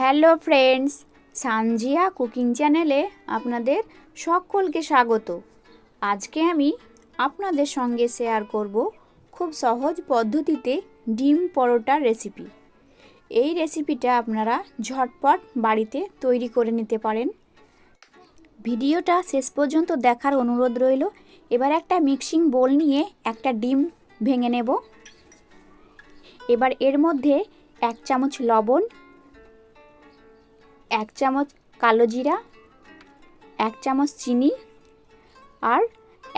Hello friends, Sanjia cooking চ্যানেলে আপনাদের সকলকে স্বাগত। আজকে আমি আপনাদের সঙ্গে শেয়ার করব খুব সহজ পদ্ধতিতে ডিম পরোটার রেসিপি। এই রেসিপিটা আপনারা ঝটপট বাড়িতে তৈরি করে নিতে পারেন। ভিডিওটা শেষ পর্যন্ত দেখার অনুরোধ রইল। এবার একটা মিক্সিং বোল নিয়ে একটা ডিম ভেঙে নেব। এবার এর মধ্যে এক চামচ লবণ এক চামচ কালো জিরা, এক চামচ চিনি আর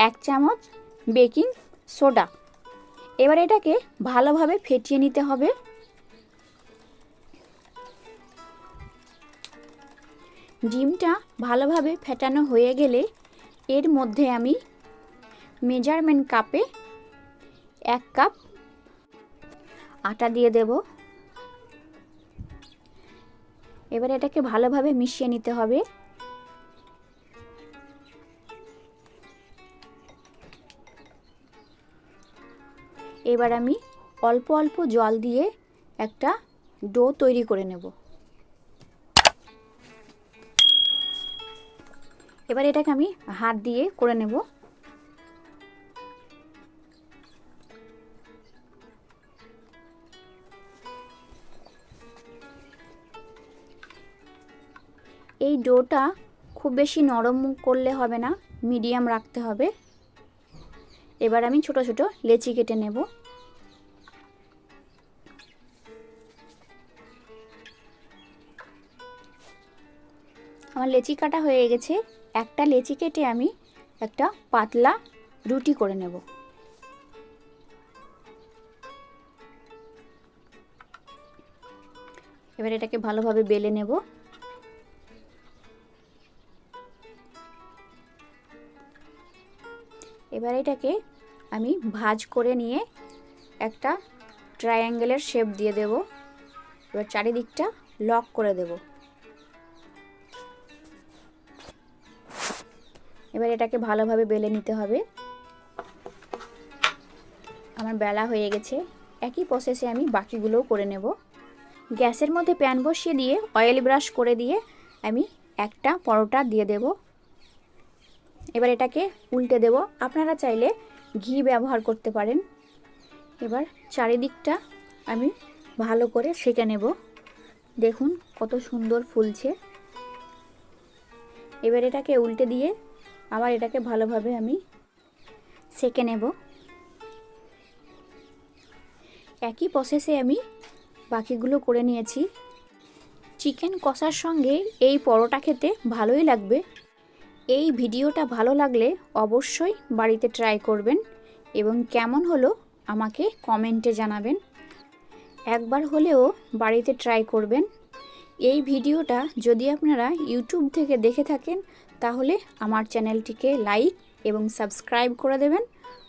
এক চামচ বেকিং সোডা। এবার এটাকে ভালোভাবে ফেটিয়ে নিতে হবে। ডিমটা ভালোভাবে ফেটানো হয়ে গেলে এর মধ্যে আমি মেজারমেন্ট কাপে এক কাপ আটা দিয়ে দেব। এবার এটাকে ভালোভাবে মিশিয়ে নিতে হবে। এবার আমি অল্প অল্প জল দিয়ে একটা ডো তৈরি করে নেব। এবার এটাকে আমি হাত দিয়ে করে নেব। এই ডোটা খুব বেশি নরম করলে হবে না, মিডিয়াম রাখতে হবে। এবার আমি ছোট ছোট লেচি কেটে নেব। আমার লেচি কাটা হয়ে গেছে। একটা লেচি কেটে আমি একটা পাতলা রুটি করে নেব। এবার এটাকে ভালোভাবে বেলে নেব। এবার এটাকে আমি ভাজ করে নিয়ে একটা ট্রায়াঙ্গেলের শেপ দিয়ে দেব। এবার চারিদিকটা লক করে দেব। এবার এটাকে ভালোভাবে বেলে নিতে হবে। আমার বেলা হয়ে গেছে। একই প্রসেসে আমি বাকিগুলোও করে নেব। গ্যাসের মধ্যে প্যান বসিয়ে দিয়ে অয়েল ব্রাশ করে দিয়ে আমি একটা পরোটা দিয়ে দেব। এবার এটাকে উল্টে দেব। আপনারা চাইলে ঘি ব্যবহার করতে পারেন। এবার চারিদিকটা আমি ভালো করে সেঁকে নেব। দেখুন কত সুন্দর ফুলছে। এবার এটাকে উল্টে দিয়ে আবার এটাকে ভালোভাবে আমি সেঁকে নেব। একই প্রসেসে আমি বাকিগুলো করে নিয়েছি। চিকেন কষার সঙ্গে এই পরোটা খেতে ভালোই লাগবে। এই ভিডিওটা ভালো লাগলে অবশ্যই বাড়িতে ট্রাই করবেন এবং কেমন হলো আমাকে কমেন্টে জানাবেন। একবার হলেও বাড়িতে ট্রাই করবেন। এই ভিডিওটা যদি আপনারা ইউটিউব থেকে দেখে থাকেন, তাহলে আমার চ্যানেলটিকে লাইক এবং সাবস্ক্রাইব করে দেবেন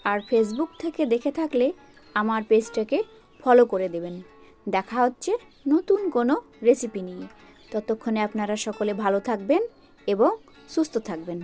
আর ফেসবুক থেকে দেখে থাকলে আমার পেজটাকে ফলো করে দেবেন। দেখা হচ্ছে নতুন কোনো রেসিপি নিয়ে। ততক্ষণে আপনারা সকলে ভালো থাকবেন এবং সুস্থ থাকবেন।